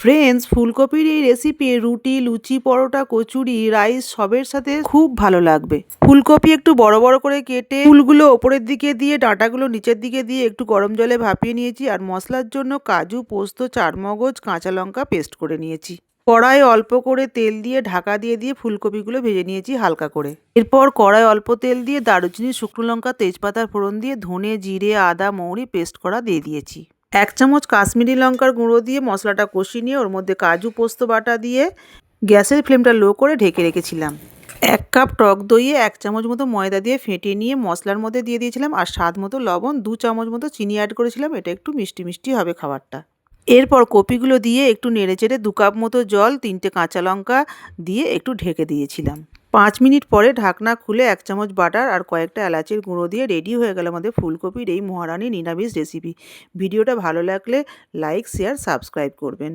Friends ফুলকপির এই recipe রুটি, লুচি, পরোটা, কচুরি রাইস সবের সাথে খুব ভালো লাগবে। ফুলকপি একটু বড় বড় করে কেটে ফুলগুলো ওপরের দিকে দিয়ে, ডাঁটাগুলো নিচের দিকে দিয়ে একটু গরম জলে ভাপিয়ে নিয়েছি আর মশলার জন্য কাজু, পোস্ত, চারমগজ, কাঁচা লঙ্কা পেস্ট করে নিয়েছি। কড়াই অল্প করে তেল দিয়ে ঢাকা দিয়ে দিয়ে ফুলকপিগুলো ভেজে নিয়েছি হালকা করে। এরপর কড়াই অল্প তেল দিয়ে দারুচিনি শুকনো লঙ্কা, তেজপাতার ফোড়ন দিয়ে ধনে, জিরে, আদা, মৌরি পেস্ট করা দিয়ে দিয়েছি। এক চামচ কাশ্মীরি লঙ্কার গুঁড়ো দিয়ে মশলাটা কষিয়ে নিয়ে ওর মধ্যে কাজু পোস্ত বাটা দিয়ে গ্যাসের ফ্লেমটা লো করে ঢেকে রেখেছিলাম। এক কাপ টক দইয়ে এক চামচ মতো ময়দা দিয়ে ফেটিয়ে নিয়ে মশলার মধ্যে দিয়ে দিয়েছিলাম আর স্বাদ মতো লবণ, দু চামচ মতো চিনি অ্যাড করেছিলাম। এটা একটু মিষ্টি মিষ্টি হবে খাবারটা। এরপর কপিগুলো দিয়ে একটু নেড়েচেড়ে দু কাপ মতো জল, তিনটে কাঁচা লঙ্কা দিয়ে একটু ঢেকে দিয়েছিলাম। পাঁচ মিনিট পরে ঢাকনা খুলে এক চামচ বাটার আর কয়েকটা এলাচির গুঁড়ো দিয়ে রেডি হয়ে গেল আমাদের ফুলকপির এই মহারানী নিরামিষ রেসিপি ভিডিওটা ভালো লাগলে লাইক শেয়ার সাবস্ক্রাইব করবেন।